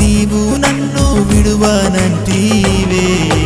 నీవు నన్ను విడువనంటీవే.